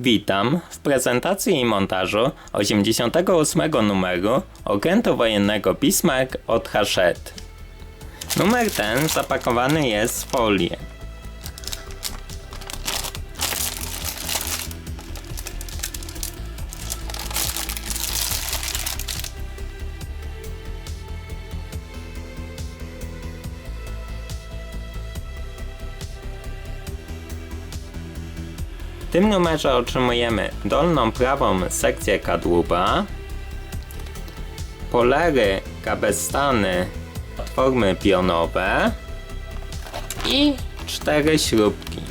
Witam w prezentacji i montażu 88 numeru okrętu wojennego Bismarck od Hachette. Numer ten zapakowany jest w folię. Tym numerze otrzymujemy dolną prawą sekcję kadłuba, polery kabestany formy pionowe i cztery śrubki.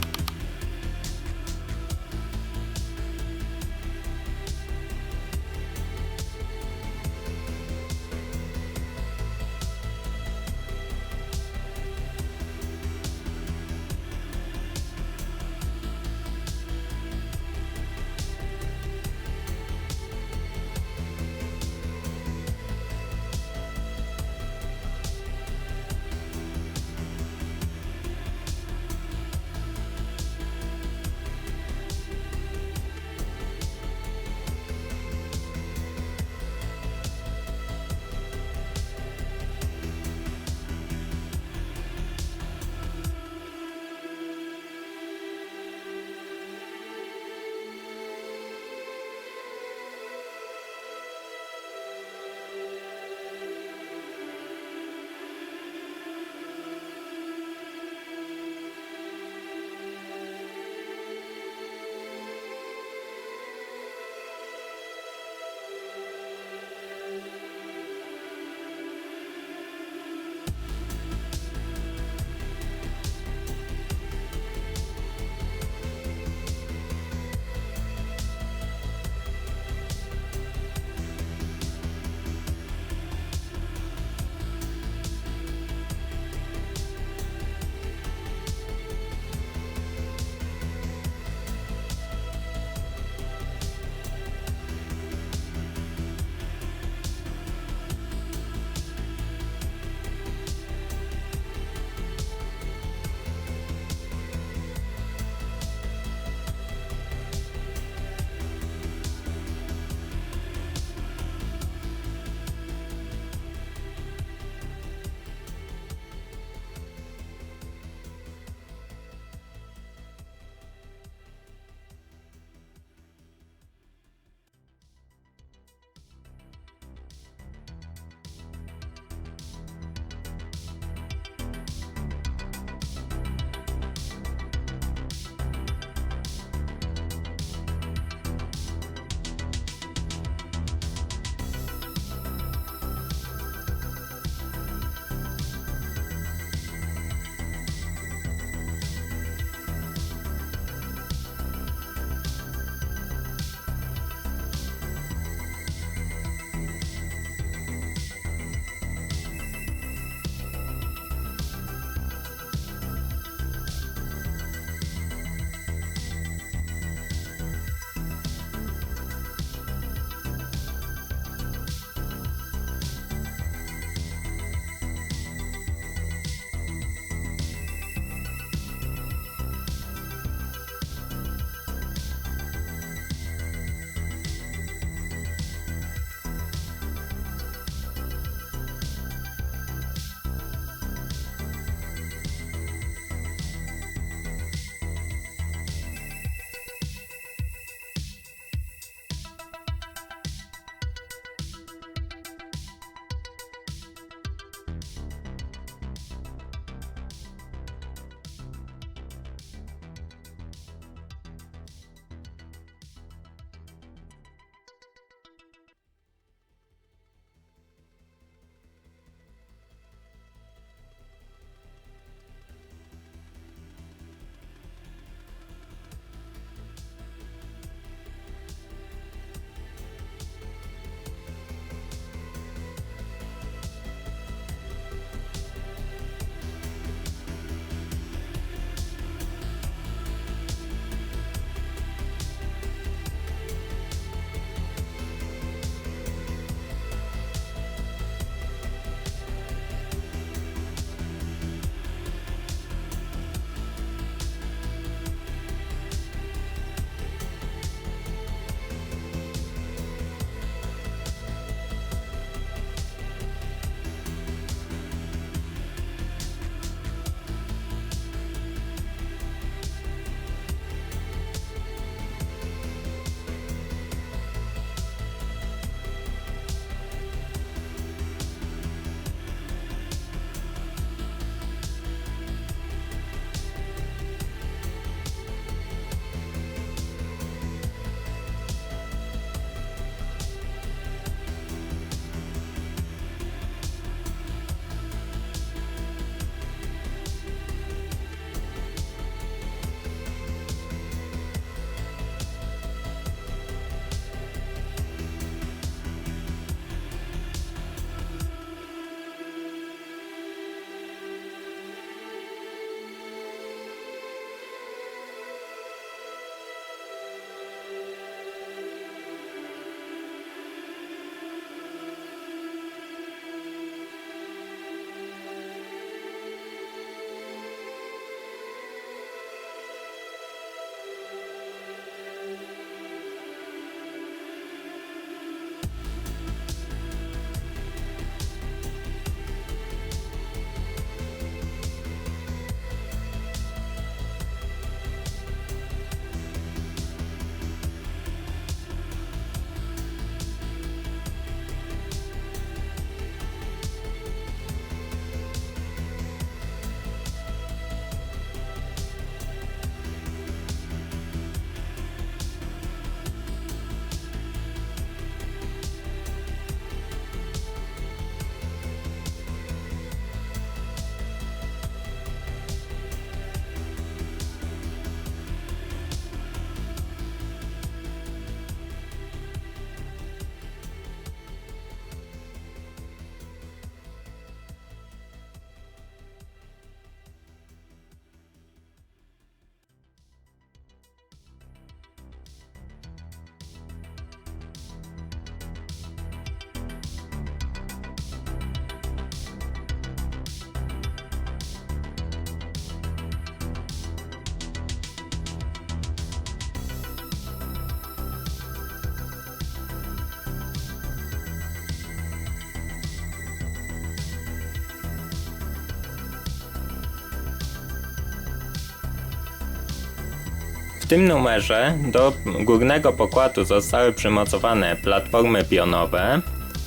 W tym numerze do górnego pokładu zostały przymocowane platformy pionowe,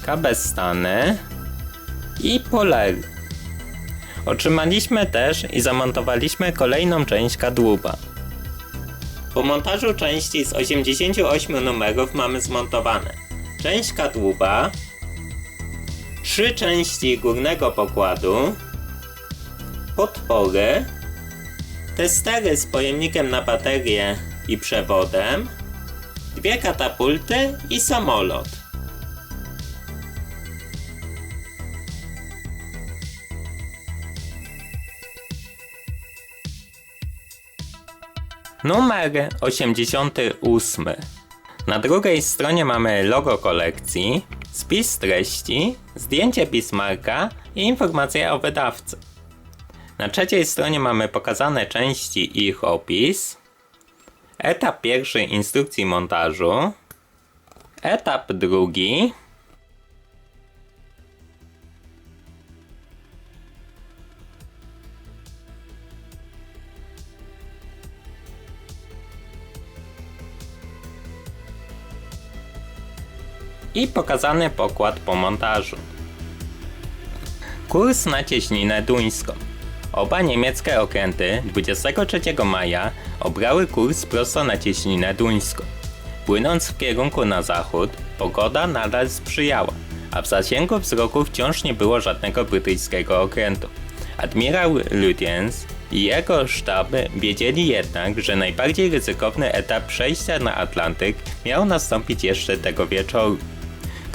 kabestany i polery. Otrzymaliśmy też i zamontowaliśmy kolejną część kadłuba. Po montażu części z 88 numerów mamy zmontowane część kadłuba, trzy części górnego pokładu, podpory, testery z pojemnikiem na baterię i przewodem, dwie katapulty i samolot. Numer 88. Na drugiej stronie mamy logo kolekcji, spis treści, zdjęcie pismarka i informacje o wydawcy. Na trzeciej stronie mamy pokazane części i ich opis, etap pierwszy instrukcji montażu, etap drugi, i pokazany pokład po montażu. Kurs na cieśninę duńską. Oba niemieckie okręty 23 maja obrały kurs prosto na cieśninę duńską. Płynąc w kierunku na zachód, pogoda nadal sprzyjała, a w zasięgu wzroku wciąż nie było żadnego brytyjskiego okrętu. Admirał Lutyens i jego sztab wiedzieli jednak, że najbardziej ryzykowny etap przejścia na Atlantyk miał nastąpić jeszcze tego wieczoru.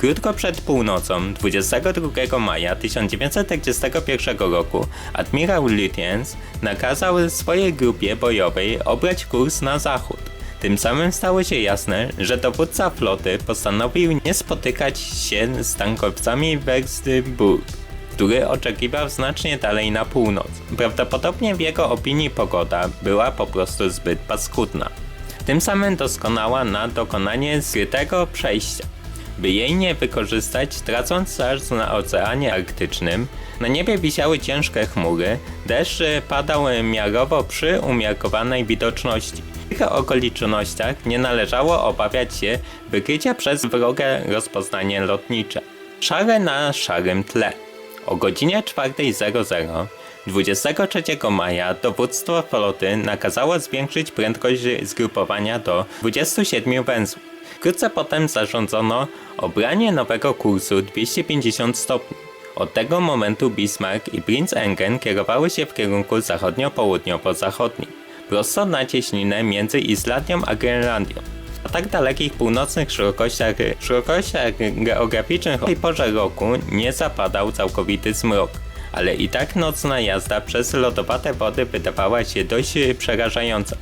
Krótko przed północą 22 maja 1941 roku admirał Lutyens nakazał swojej grupie bojowej obrać kurs na zachód. Tym samym stało się jasne, że dowódca floty postanowił nie spotykać się z tankowcami Werksburg, który oczekiwał znacznie dalej na północ. Prawdopodobnie w jego opinii pogoda była po prostu zbyt paskudna. Tym samym doskonała na dokonanie skrytego przejścia. By jej nie wykorzystać, tracąc czas na Oceanie Arktycznym, na niebie wisiały ciężkie chmury, deszcz padał miarowo przy umiarkowanej widoczności. W tych okolicznościach nie należało obawiać się wykrycia przez wrogie rozpoznanie lotnicze. Szare na szarym tle. O godzinie 4.00 23 maja dowództwo floty nakazało zwiększyć prędkość zgrupowania do 27 węzłów. Wkrótce potem zarządzono obranie nowego kursu 250 stopni. Od tego momentu Bismarck i Prinz Engen kierowały się w kierunku zachodnio-południowo-zachodnim, prosto na cieśninę między Islandią a Grenlandią. Na tak dalekich północnych szerokościach, szerokościach geograficznych o tej porze roku nie zapadał całkowity zmrok, ale i tak nocna jazda przez lodowate wody wydawała się dość przerażająca.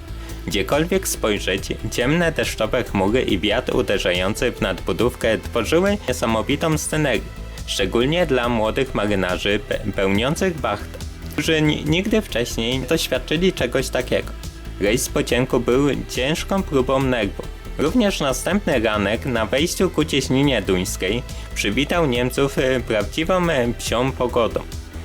Gdziekolwiek spojrzeć, ciemne deszczowe chmury i wiatr uderzający w nadbudówkę tworzyły niesamowitą scenerię, szczególnie dla młodych marynarzy pe pełniących wachtę, którzy nigdy wcześniej nie doświadczyli czegoś takiego. Rejs po cienku był ciężką próbą nerwów. Również następny ranek na wejściu ku cieśninie duńskiej przywitał Niemców e, prawdziwą e, psią pogodą.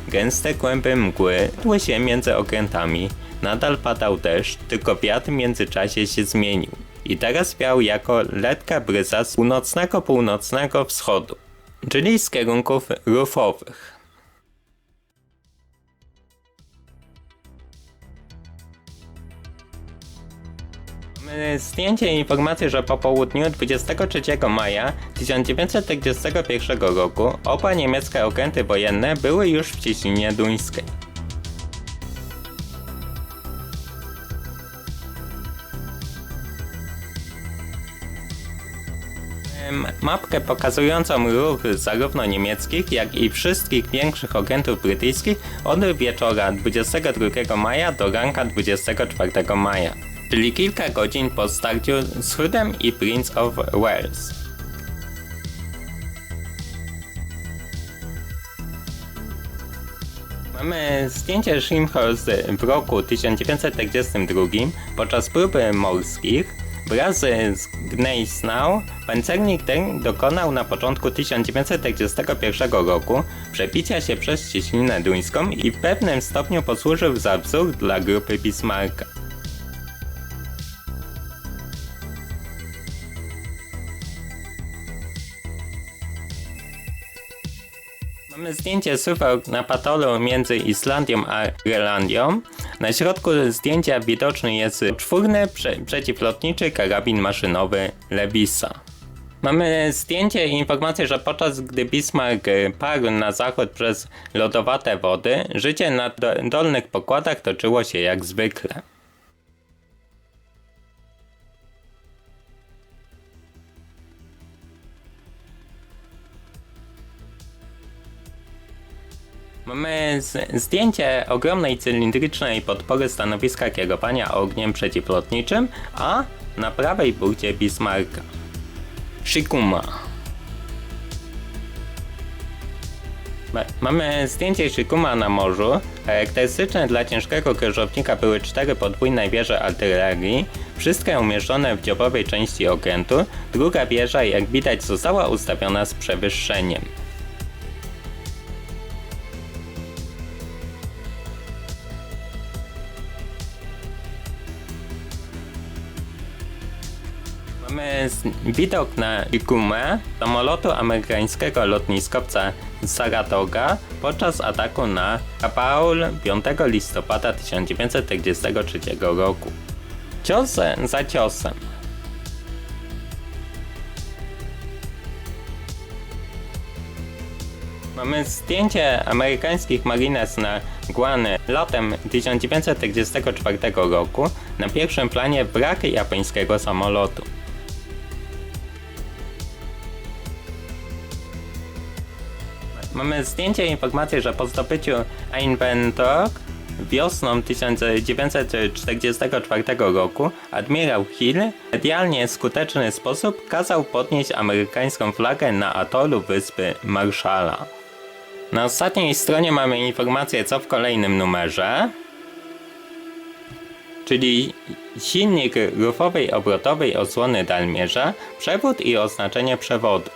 Gęste kłęby mgły tły się między okrętami, Nadal padał deszcz, tylko wiatr w międzyczasie się zmienił i teraz wiał jako letka bryza z północnego-północnego wschodu, czyli z kierunków rufowych. Zdjęcie informacji, że po południu 23 maja 1941 roku oba niemieckie okręty wojenne były już w cieśninie duńskiej. Mapkę pokazującą ruch zarówno niemieckich, jak i wszystkich większych agentów brytyjskich od wieczora 22 maja do ranka 24 maja, czyli kilka godzin po starciu z Hoodem i Prince of Wales. Mamy zdjęcie Shimhorst w roku 1942 podczas próby morskich, Wraz z Gneisnau pancernik ten dokonał na początku 1941 roku przepicia się przez cieśninę duńską i w pewnym stopniu posłużył za wzór dla grupy Bismarcka. Mamy zdjęcie suwałk na patolu między Islandią a Grenlandią. Na środku zdjęcia widoczny jest czwórny prze przeciwlotniczy karabin maszynowy Lewisa. Mamy zdjęcie i informację, że podczas gdy Bismarck parł na zachód przez lodowate wody, życie na do dolnych pokładach toczyło się jak zwykle. Mamy zdjęcie ogromnej cylindrycznej podpory stanowiska kierowania ogniem przeciwlotniczym, a na prawej burcie Bismarcka. Shikuma. Ma- Mamy zdjęcie Shikuma na morzu. Charakterystyczne dla ciężkiego krzyżownika były cztery podwójne wieże artylerii, wszystkie umieszczone w dziobowej części okrętu. Druga wieża, jak widać, została ustawiona z przewyższeniem. Mamy z- widok na Ikumę samolotu amerykańskiego lotniskowca Saratoga podczas ataku na Kapaul 5 listopada 1943 roku. Cios za ciosem. Mamy zdjęcie amerykańskich marines na Guany latem 1944 roku. Na pierwszym planie wrak japońskiego samolotu. Mamy zdjęcie i informację, że po zdobyciu Einventok wiosną 1944 roku admirał Hill w medialnie skuteczny sposób kazał podnieść amerykańską flagę na atolu wyspy Marshalla. Na ostatniej stronie mamy informację co w kolejnym numerze, czyli silnik rufowej obrotowej osłony dalmierza, przewód i oznaczenie przewodu.